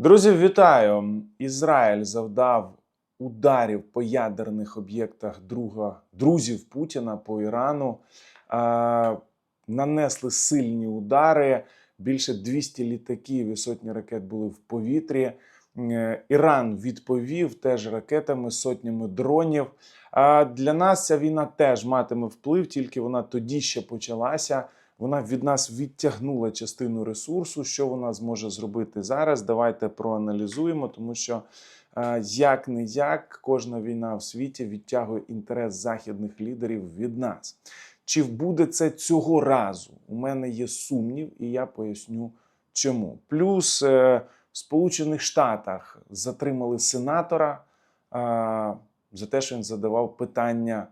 Друзі, вітаю! Ізраїль завдав ударів по ядерних об'єктах друга, друзів Путіна по Ірану. Е, нанесли сильні удари. Більше 200 літаків і сотні ракет були в повітрі. Е, Іран відповів теж ракетами, сотнями дронів. А для нас ця війна теж матиме вплив, тільки вона тоді ще почалася. Вона від нас відтягнула частину ресурсу. Що вона зможе зробити зараз? Давайте проаналізуємо, тому що е, як не як кожна війна в світі відтягує інтерес західних лідерів від нас. Чи буде це цього разу? У мене є сумнів, і я поясню чому. Плюс е, в Сполучених Штатах затримали сенатора е, за те, що він задавав питання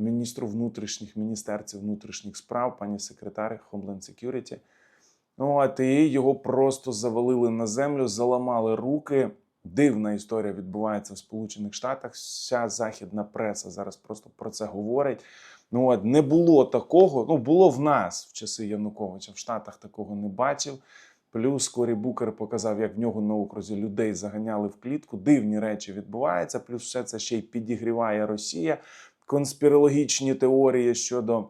міністру внутрішніх міністерці внутрішніх справ, пані секретар Homeland Security. Ну, от і його просто завалили на землю, заламали руки. Дивна історія відбувається в Сполучених Штатах. Вся західна преса зараз просто про це говорить. Ну от не було такого. Ну було в нас в часи Януковича. В Штатах такого не бачив. Плюс Корі Букер показав, як в нього на окрузі людей заганяли в клітку. Дивні речі відбуваються. Плюс все це ще й підігріває Росія. Конспірологічні теорії щодо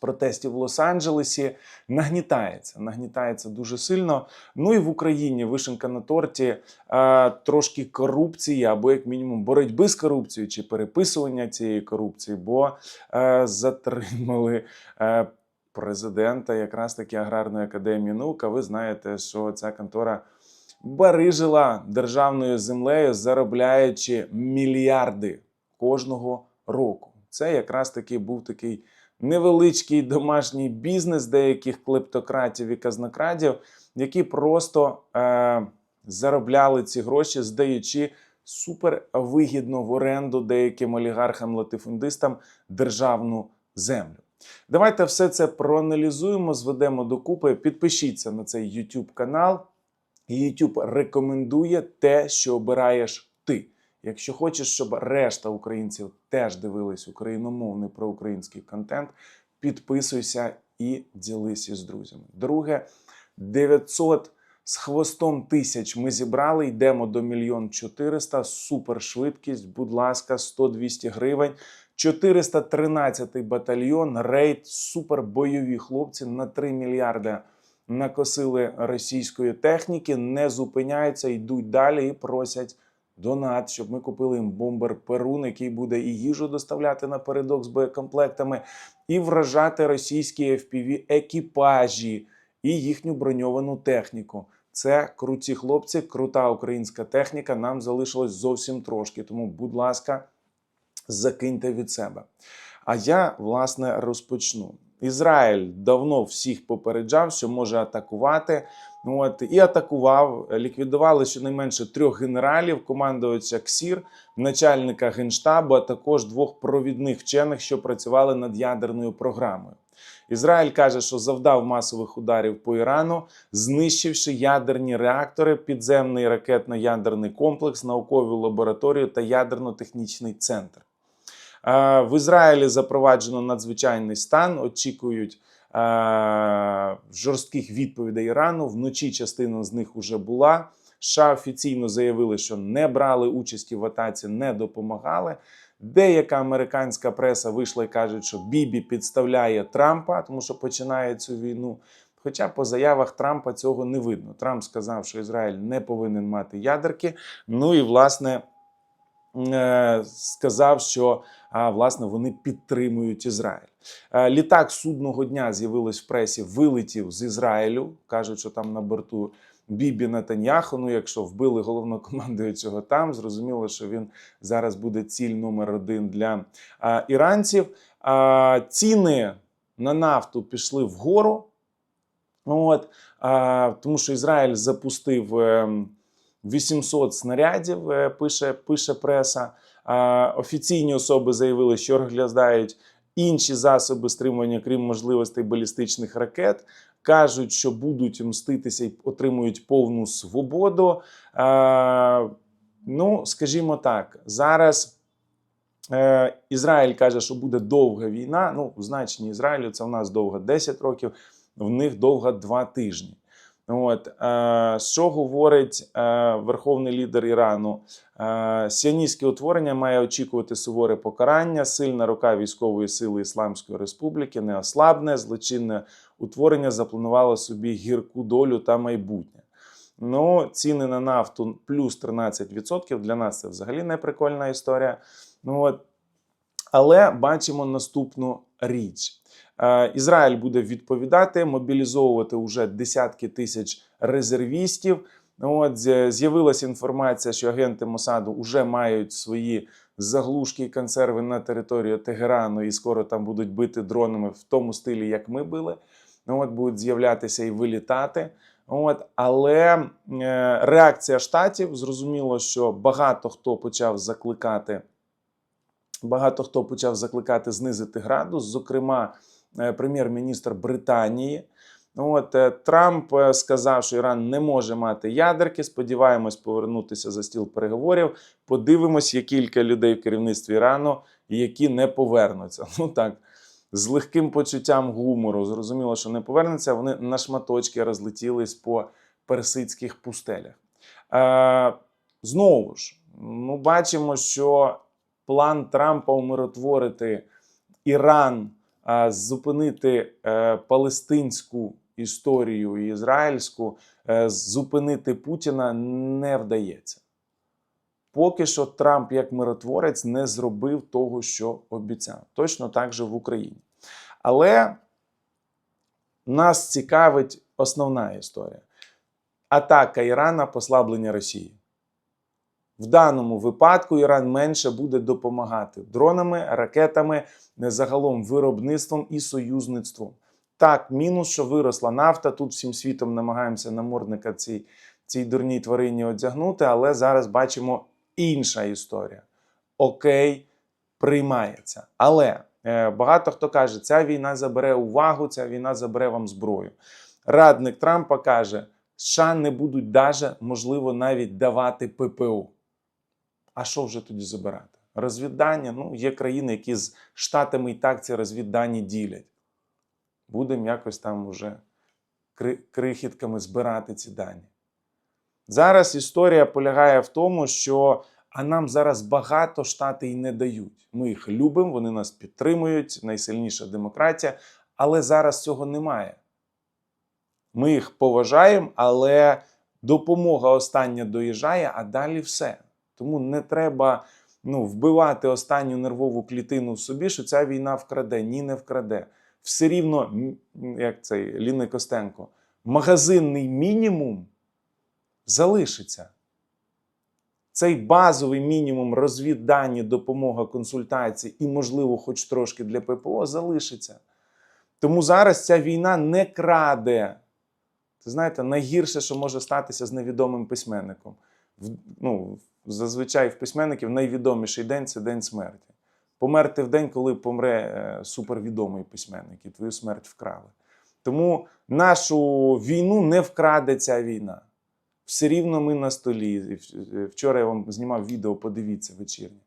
протестів в Лос-Анджелесі нагнітається. Нагнітається дуже сильно. Ну і в Україні вишенка на торті е, трошки корупції, або як мінімум боротьби з корупцією чи переписування цієї корупції, бо е, затримали. Е, Президента якраз таки аграрної академії наук. Ви знаєте, що ця контора барижила державною землею, заробляючи мільярди кожного року. Це якраз таки був такий невеличкий домашній бізнес деяких клептократів і казнокрадів, які просто е, заробляли ці гроші, здаючи супервигідно в оренду деяким олігархам-латифундистам державну землю. Давайте все це проаналізуємо, зведемо докупи. Підпишіться на цей YouTube канал. YouTube рекомендує те, що обираєш ти. Якщо хочеш, щоб решта українців теж дивились україномовний проукраїнський контент, підписуйся і ділися з друзями. Друге, 900 з хвостом тисяч ми зібрали, йдемо до мільйон 400, супершвидкість, будь ласка, 100-200 гривень. 413-й батальйон, рейд, супербойові хлопці на 3 мільярди накосили російської техніки, не зупиняються, йдуть далі і просять донат, щоб ми купили їм бомбер Перун, який буде і їжу доставляти напередок з боєкомплектами, і вражати російські fpv екіпажі і їхню броньовану техніку. Це круті хлопці, крута українська техніка. Нам залишилось зовсім трошки. Тому, будь ласка, закиньте від себе. А я власне розпочну. Ізраїль давно всіх попереджав, що може атакувати. От і атакував, ліквідували щонайменше трьох генералів, командувача КСІР, начальника генштабу, а також двох провідних вчених, що працювали над ядерною програмою. Ізраїль каже, що завдав масових ударів по Ірану, знищивши ядерні реактори, підземний ракетно-ядерний комплекс, наукову лабораторію та ядерно-технічний центр. В Ізраїлі запроваджено надзвичайний стан. Очікують жорстких відповідей Ірану. Вночі частина з них вже була. США офіційно заявили, що не брали участі в атаці, не допомагали. Деяка американська преса вийшла і каже, що Бібі підставляє Трампа, тому що починає цю війну. Хоча по заявах Трампа цього не видно. Трамп сказав, що Ізраїль не повинен мати ядерки. Ну і власне е, сказав, що власне вони підтримують Ізраїль. Е, Літак судного дня з'явилось в пресі, вилетів з Ізраїлю. кажуть, що там на борту Бібі Натаньяху. Ну, якщо вбили головнокомандуючого там, зрозуміло, що він зараз буде ціль номер один для іранців. Ціни на нафту пішли вгору. От, тому що Ізраїль запустив ем, 800 снарядів, е, пише, пише преса. Офіційні особи заявили, що розглядають інші засоби стримування, крім можливостей балістичних ракет. Кажуть, що будуть мститися і отримують повну свободу. Ну, скажімо так, зараз. Е, Ізраїль каже, що буде довга війна. Ну, значенні Ізраїлю це в нас довга 10 років, в них довга 2 тижні. От, е, що говорить е, верховний лідер Ірану? Е, Сіоністське утворення має очікувати суворе покарання. Сильна рука військової сили Ісламської Республіки не ослабне. Злочинне утворення запланувало собі гірку долю та майбутнє. Ну, ціни на нафту плюс 13%. Для нас це взагалі не прикольна історія. Ну, от. Але бачимо наступну річ. Е, Ізраїль буде відповідати, мобілізовувати вже десятки тисяч резервістів. От з'явилася інформація, що агенти Мосаду вже мають свої заглушки і консерви на території Тегерану, і скоро там будуть бити дронами в тому стилі, як ми били. От будуть з'являтися і вилітати. От, але е, реакція штатів зрозуміло, що багато хто почав закликати. Багато хто почав закликати знизити градус, зокрема, прем'єр-міністр Британії. От е, Трамп е, сказав, що Іран не може мати ядерки. Сподіваємось повернутися за стіл переговорів. Подивимось, є кілька людей в керівництві Ірану, які не повернуться. Ну так, з легким почуттям гумору. Зрозуміло, що не повернуться. Вони на шматочки розлетілись по персидських пустелях. Е, знову ж, ну, бачимо, що план Трампа умиротворити Іран, зупинити е, палестинську історію і ізраїльську, е, зупинити Путіна не вдається. Поки що Трамп, як миротворець, не зробив того, що обіцяв. Точно так же в Україні. Але нас цікавить основна історія: атака Ірана, послаблення Росії. В даному випадку Іран менше буде допомагати дронами, ракетами, загалом виробництвом і союзництвом. Так, мінус, що виросла нафта. Тут всім світом намагаємося намордника цій, цій дурній тварині одягнути, але зараз бачимо інша історія. Окей, приймається. Але е, багато хто каже, ця війна забере увагу, ця війна забере вам зброю. Радник Трампа каже, США не будуть даже, можливо, навіть давати ППО. А що вже тоді забирати? Розвіддання. Ну, є країни, які з Штатами і так ці розвіддані ділять. Будемо якось там уже крихітками збирати ці дані. Зараз історія полягає в тому, що а нам зараз багато штати і не дають. Ми їх любимо, вони нас підтримують, найсильніша демократія, але зараз цього немає. Ми їх поважаємо, але допомога остання доїжджає, а далі все. Тому не треба ну, вбивати останню нервову клітину в собі, що ця війна вкраде. Ні, не вкраде. Все рівно, як цей Ліни Костенко, магазинний мінімум залишиться. Цей базовий мінімум розвіддані, допомога, консультації і, можливо, хоч трошки для ППО залишиться. Тому зараз ця війна не краде. Це знаєте, найгірше, що може статися з невідомим письменником. Ну, зазвичай в письменників найвідоміший день це день смерті. Померти в день, коли помре е, супервідомий письменник, і твою смерть вкрали. Тому нашу війну не вкраде ця війна. Все рівно ми на столі. Вчора я вам знімав відео, подивіться вечірнє.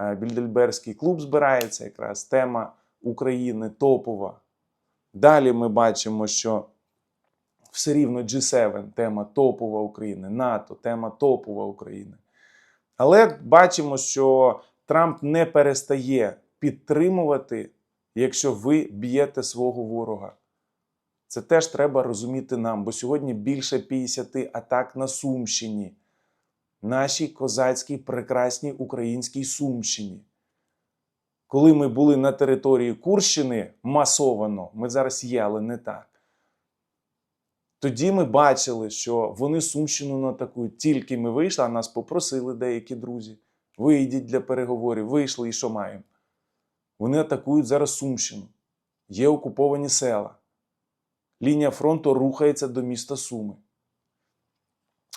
Е, Більдельберський клуб збирається якраз тема України топова. Далі ми бачимо, що все рівно G7 тема топова України, НАТО, тема топова України. Але бачимо, що Трамп не перестає підтримувати, якщо ви б'єте свого ворога. Це теж треба розуміти нам, бо сьогодні більше 50 атак на Сумщині, нашій козацькій прекрасній українській Сумщині. Коли ми були на території Курщини масовано, ми зараз є, але не так. Тоді ми бачили, що вони Сумщину не атакують. Тільки ми вийшли, а нас попросили деякі друзі. Вийдіть для переговорів, вийшли і що маємо? Вони атакують зараз Сумщину. Є окуповані села. Лінія фронту рухається до міста Суми.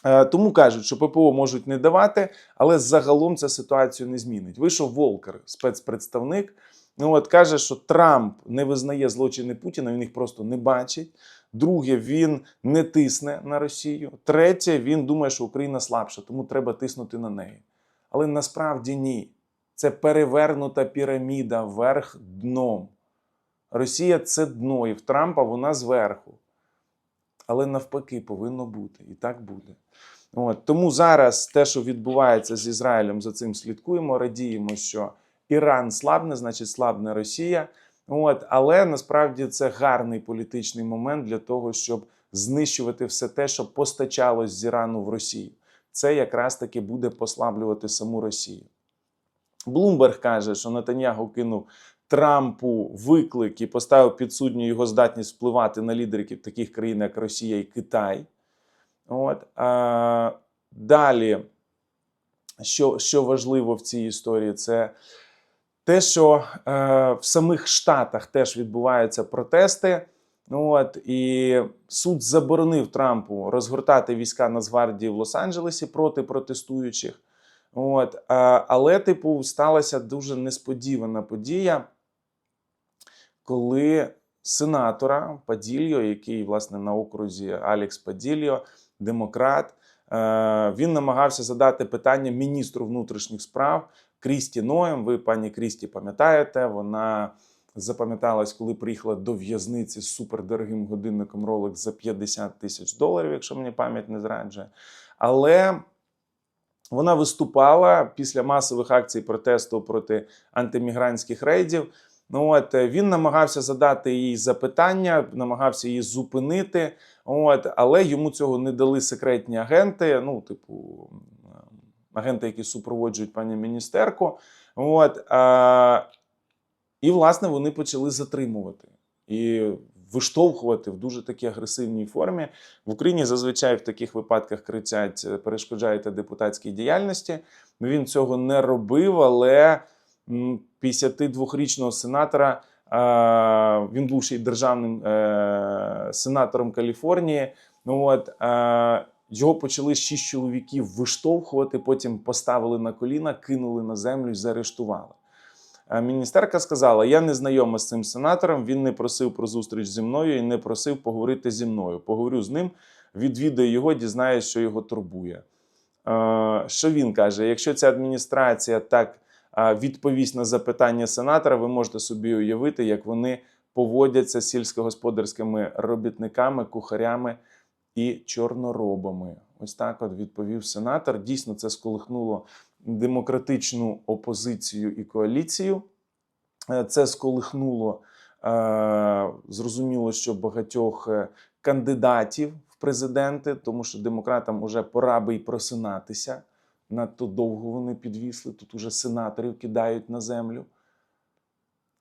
Е, Тому кажуть, що ППО можуть не давати, але загалом ця ситуацію не змінить. Вийшов Волкер, спецпредставник. Ну, от каже, що Трамп не визнає злочини Путіна, він їх просто не бачить. Друге, він не тисне на Росію. Третє, він думає, що Україна слабша, тому треба тиснути на неї. Але насправді ні. Це перевернута піраміда вверх дном. Росія це дно, і в Трампа вона зверху. Але навпаки повинно бути, і так буде. От, тому зараз те, що відбувається з Ізраїлем, за цим слідкуємо, радіємо, що Іран слабне, значить слабне Росія. От, але насправді це гарний політичний момент для того, щоб знищувати все те, що постачалось з Ірану в Росію. Це якраз таки буде послаблювати саму Росію. Блумберг каже, що Нетаньягу кинув Трампу виклик і поставив під судню його здатність впливати на лідерів таких країн, як Росія і Китай. От, а, далі, що, що важливо в цій історії, це те, що е, в самих Штатах теж відбуваються протести. От, і суд заборонив Трампу розгортати війська Нацгвардії в Лос-Анджелесі проти протестуючих. От, але, типу, сталася дуже несподівана подія, коли сенатора Падільо, який, власне, на окрузі Алекс Падільо, демократ, е, він намагався задати питання міністру внутрішніх справ Крісті Ноєм. Ви, пані Крісті, пам'ятаєте, вона запам'яталась, коли приїхала до в'язниці з супердорогим годинником Rolex за 50 тисяч доларів, якщо мені пам'ять не зраджує. Але вона виступала після масових акцій протесту проти антимігрантських рейдів. Ну, от, е, він намагався задати їй запитання, намагався її зупинити, от, але йому цього не дали секретні агенти. Ну, типу, агенти, які супроводжують пані міністерку. От, а, і, власне, вони почали затримувати і виштовхувати в дуже такій агресивній формі. В Україні зазвичай в таких випадках кричать перешкоджаєте депутатській діяльності. Він цього не робив, але 52-річного сенатора. Він був ще й державним е, сенатором Каліфорнії. Ну от його почали шість чоловіків виштовхувати, потім поставили на коліна, кинули на землю і заарештували. Міністерка сказала: я не знайома з цим сенатором. Він не просив про зустріч зі мною і не просив поговорити зі мною. Поговорю з ним, відвідаю його, дізнаюсь, що його турбує. Що він каже? Якщо ця адміністрація так відповість на запитання сенатора, ви можете собі уявити, як вони поводяться з сільськогосподарськими робітниками, кухарями і чорноробами. Ось так от відповів сенатор. Дійсно, це сколихнуло демократичну опозицію і коаліцію. Е, Це сколихнуло е, зрозуміло, що багатьох е, кандидатів в президенти, тому що демократам уже пора би й просинатися. Надто довго вони підвісли. Тут уже сенаторів кидають на землю.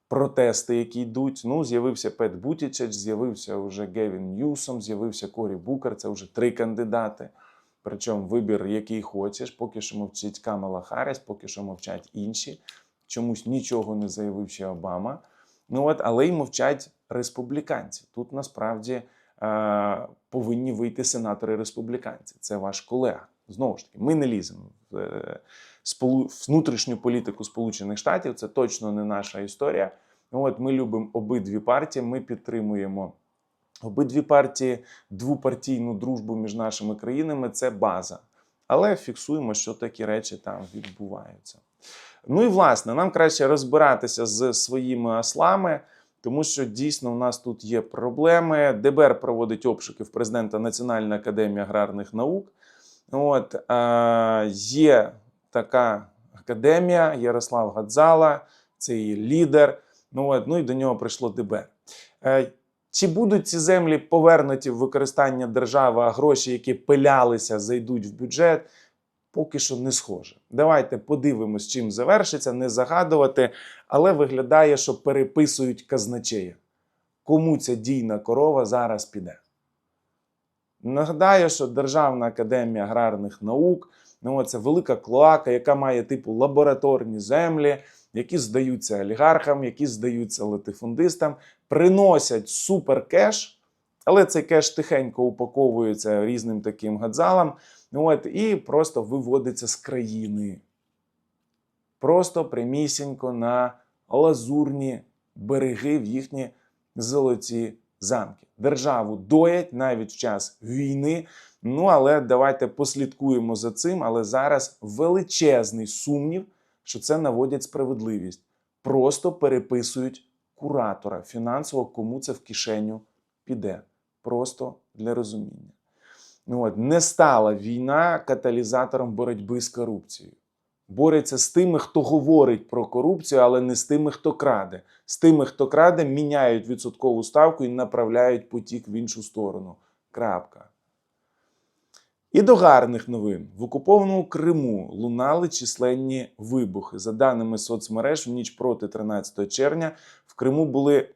Протести, які йдуть. Ну, з'явився Пет Бутічеч, з'явився вже Гевін Ньюсом, з'явився Корі Букер. Це вже три кандидати. Причому вибір, який хочеш, поки що мовчить Камала Харріс, поки що мовчать інші. Чомусь нічого не заявив ще Обама. Ну от, але й мовчать республіканці. Тут насправді е, повинні вийти сенатори республіканці. Це ваш колега. Знову ж таки, ми не ліземо в, е, в внутрішню політику Сполучених Штатів. Це точно не наша історія. От ми любимо обидві партії. Ми підтримуємо обидві партії, двопартійну дружбу між нашими країнами це база. Але фіксуємо, що такі речі там відбуваються. Ну і власне, нам краще розбиратися з своїми ослами, тому що дійсно у нас тут є проблеми. ДБР проводить обшуки в президента Національної академії аграрних наук. От е, є така академія, Ярослав Гадзала, це її лідер. Ну, от, ну і до нього прийшло ДБР. Е, чи будуть ці землі повернуті в використання держави, а гроші, які пилялися, зайдуть в бюджет? Поки що не схоже. Давайте подивимось, чим завершиться, не загадувати, але виглядає, що переписують казначея. Кому ця дійна корова зараз піде? Нагадаю, що Державна академія аграрних наук ну, це велика клоака, яка має типу лабораторні землі, які здаються олігархам, які здаються латифундистам, приносять суперкеш, але цей кеш тихенько упаковується різним таким гадзалам. От, і просто виводиться з країни. Просто прямісінько на лазурні береги в їхні золоті замки. Державу доять навіть в час війни. Ну, але давайте послідкуємо за цим. Але зараз величезний сумнів, що це наводять справедливість. Просто переписують куратора фінансово, кому це в кишеню піде. Просто для розуміння. Ну, от, не стала війна каталізатором боротьби з корупцією. Бореться з тими, хто говорить про корупцію, але не з тими, хто краде. З тими, хто краде, міняють відсоткову ставку і направляють потік в іншу сторону. Крапка. І до гарних новин в окупованому Криму лунали численні вибухи. За даними соцмереж, в ніч проти 13 червня в Криму були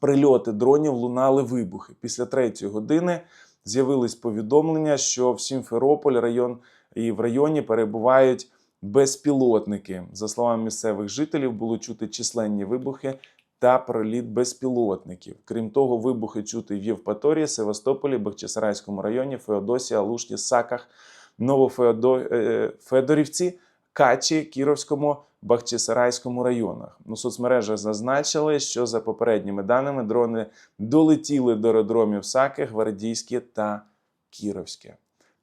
прильоти дронів, лунали вибухи. Після третьої години з'явились повідомлення, що в Сімферополь район і в районі перебувають безпілотники. За словами місцевих жителів, було чути численні вибухи та проліт безпілотників. Крім того, вибухи чути в Євпаторії, Севастополі, Бахчисарайському районі, Феодосії, Алушті, Саках, Новофедорівці, Качі, Кіровському, Бахчисарайському районах. У соцмережах зазначили, що за попередніми даними дрони долетіли до аеродромів Саки, Гвардійське та Кіровське.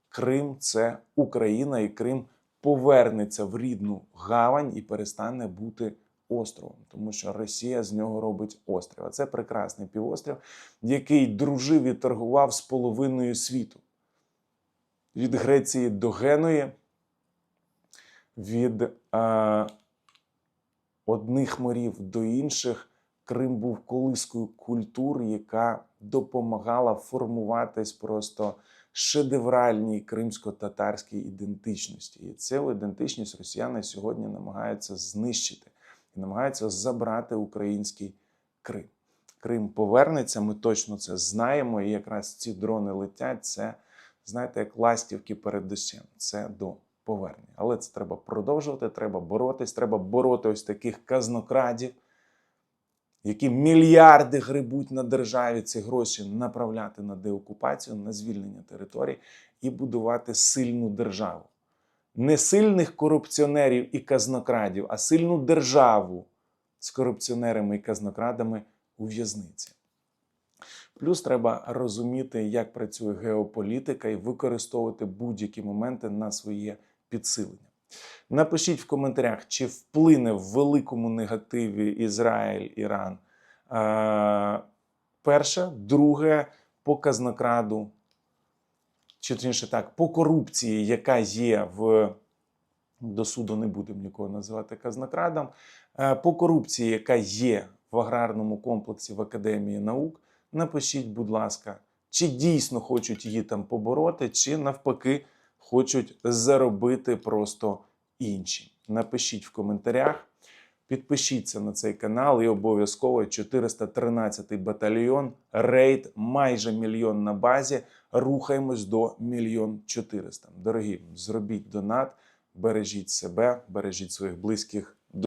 Крим це Україна, і Крим повернеться в рідну гавань і перестане бути островом, тому що Росія з нього робить острів. А це прекрасний півострів, який дружив і торгував з половиною світу. Від Греції до Геної, від е, одних морів до інших. Крим був колискою культур, яка допомагала формуватись просто шедевральній кримсько-татарській ідентичності. І цю ідентичність росіяни сьогодні намагаються знищити і намагаються забрати український Крим. Крим повернеться, ми точно це знаємо. І якраз ці дрони летять. Це, знаєте, як ластівки перед дощем. Це до повернення. Але це треба продовжувати, треба боротись, треба бороти ось таких казнокрадів, які мільярди грибуть на державі ці гроші направляти на деокупацію, на звільнення територій і будувати сильну державу. Не сильних корупціонерів і казнокрадів, а сильну державу з корупціонерами і казнокрадами у в'язниці. Плюс треба розуміти, як працює геополітика і використовувати будь-які моменти на своє підсилення. Напишіть в коментарях, чи вплине в великому негативі Ізраїль, Іран. Е, перше, друге, по казнокраду, чи точніше так, по корупції, яка є в до суду, не будемо нікого називати казнокрадом. Е, По корупції, яка є в аграрному комплексі в Академії наук, напишіть, будь ласка, чи дійсно хочуть її там побороти, чи навпаки хочуть заробити просто інші. Напишіть в коментарях, підпишіться на цей канал і обов'язково 413-й батальйон, рейд майже мільйон на базі. Рухаємось до мільйон 400. Дорогі, зробіть донат, бережіть себе, бережіть своїх близьких.